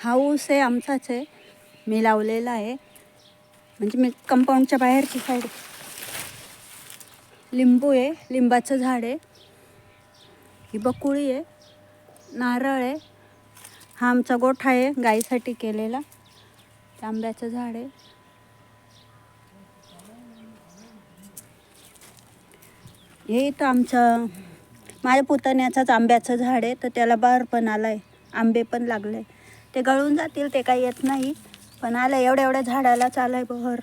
हा ऊस आहे आमचाच आहे. मी लावलेला आहे. म्हणजे मी कंपाऊंडच्या बाहेरची साईड लिंबू आहे लिंबाचं झाड आहे. ही बकुळी आहे नारळ आहे. हा आमचा गोठा आहे गाईसाठी केलेला. आंब्याचं झाड आहे. हे इथं आमचं माझ्या पुतण्याचंच आंब्याचं झाड आहे तर त्याला बार पण आलं आहे आंबे पण लागले. ते गळून जातील ते काही येत नाही. पण आलं एवढ्या एवढ्या झाडाला चालाय बहर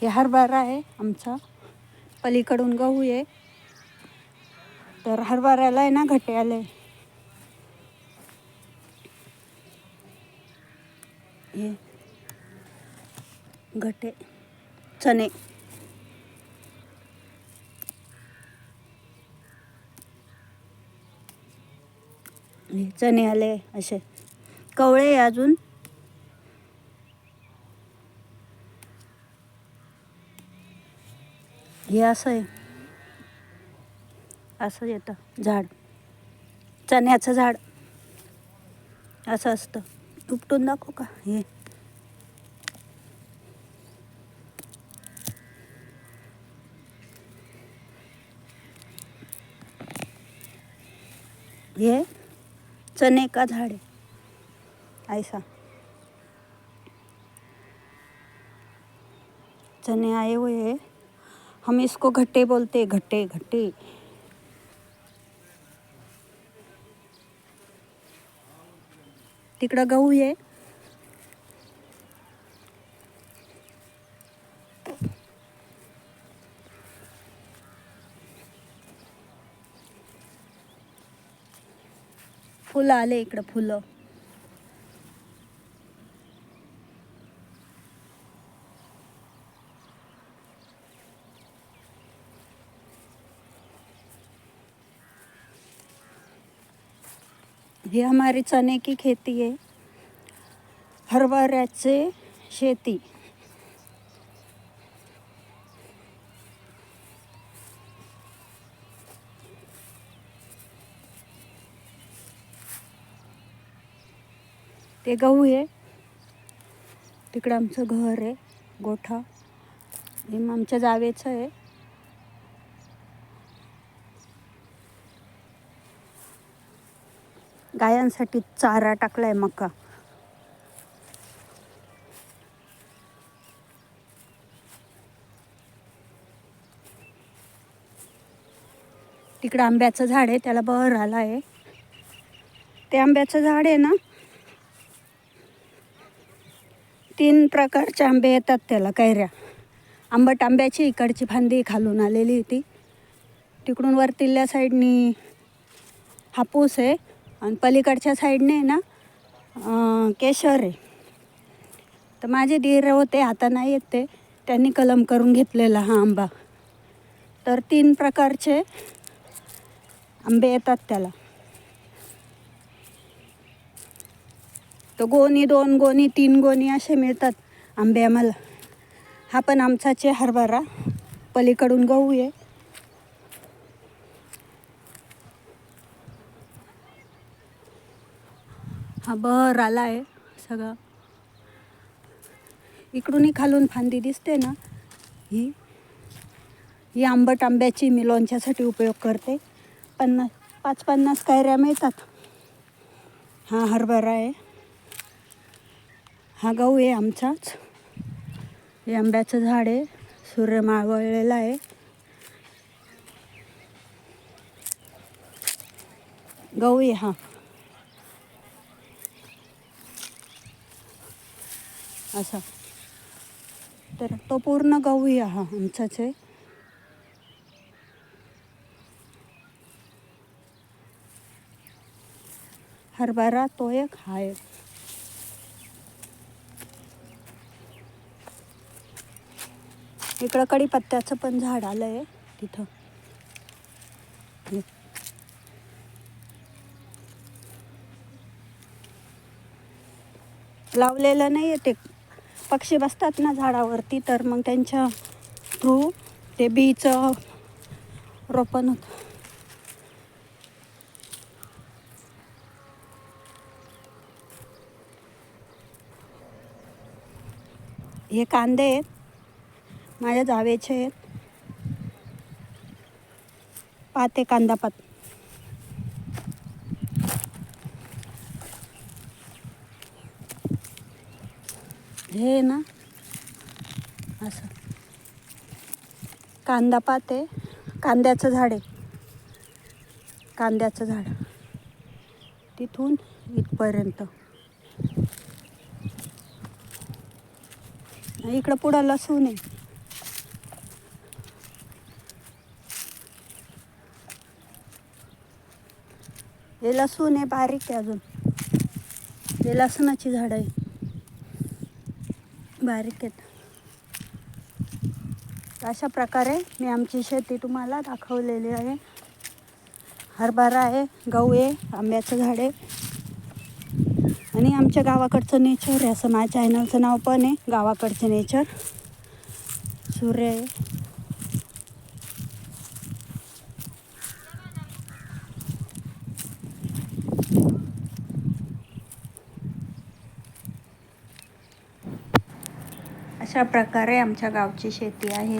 हे हरभरा आहे आमचा. पलीकडून गहू आहे. तर हरभऱ्याला आहे ना घटे आले. हे घटे चणे. चणे आले असे. कवळे अजून. हे असं आहे. असं येतं झाड. चण्याचं झाड. असं असतं. उपटून दाखवू का? हे. ये चने का झाड़. आहे ऐसा चने आए हुए हैं. हम इसको घट्टे बोलते हैं घट्टे घट्टे. तिकडं गहू आहे. फुलं आले इकडं फुलं. ये हमारी चने की खेती है हरभऱ्याचे शेती. ते गहू आहे. तिकडं आमचं घर आहे गोठा. हे मग आमच्या जावेचं आहे. गायांसाठी चारा टाकलाय मका. तिकडं आंब्याचं झाड आहे त्याला बहर आला आहे ते आंब्याचं झाड आहे ना तीन प्रकारचे आंबे येतात त्याला कैऱ्या. आंबट आंब्याची इकडची फांदी खालून आलेली होती. तिकडून वरतिल्ल्या साईडनी हापूस आहे आणि पलीकडच्या साईडने ना केशर आहे. तर माझे दीर होते आता नाही येत ते. त्यांनी कलम करून घेतलेला हा आंबा. तर तीन प्रकारचे आंबे येतात त्याला. तर गोणी दोन गोणी तीन गोणी असे मिळतात आंबे आम्हाला. हा पण आमचाच आहे हरभरा पलीकडून गहू आहे. हा बर आला आहे सगळा. इकडूनही खालून फांदी दिसते ना ही. ही आंबट आंब्याची मी लोणच्यासाठी उपयोग करते. पन्नास पाच पन्नास कायऱ्या मिळतात. हा हरभरा आहे. हा गहू आहे आमचाच. हे आंब्याचं झाड आहे. सूर्य मावळलेला आहे. गहू आहे हा. असा. तर तो पूर्ण गहू आहे हा आमचाच आहे. हरभरा तो एक हा एक. इकडं कडीपत्त्याचं पण झाड आलं आहे तिथं. लावलेलं नाही आहे ते. पक्षी बसतात ना झाडावरती तर मग त्यांच्या थ्रू ते बीचं रोपण होतं. हे कांदे आहेत माझ्या जावेचे आहेत पाते कांदा पात हे ना असं. कांदा पाते कांद्याचं झाड आहे. कांद्याचं झाड. तिथून इथपर्यंत. इकडं पुढं लसूण आहे. हे लसूण आहे बारीक आहे अजून. हे लसणाची झाडं आहे. बारीक आहेत. अशा प्रकारे मी आमची शेती तुम्हाला दाखवलेली आहे. हरभरा आहे गहू आहे आंब्याचं झाड आहे. आणि आमच्या गावाकडचं नेचर आहे असं माझ्या चॅनलचं नाव पण आहे गावाकडचं नेचर सूर्य आहे. अशा प्रकारे आमच्या गावची शेती आहे.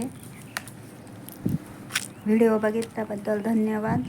व्हिडिओ बघितल्याबद्दल धन्यवाद.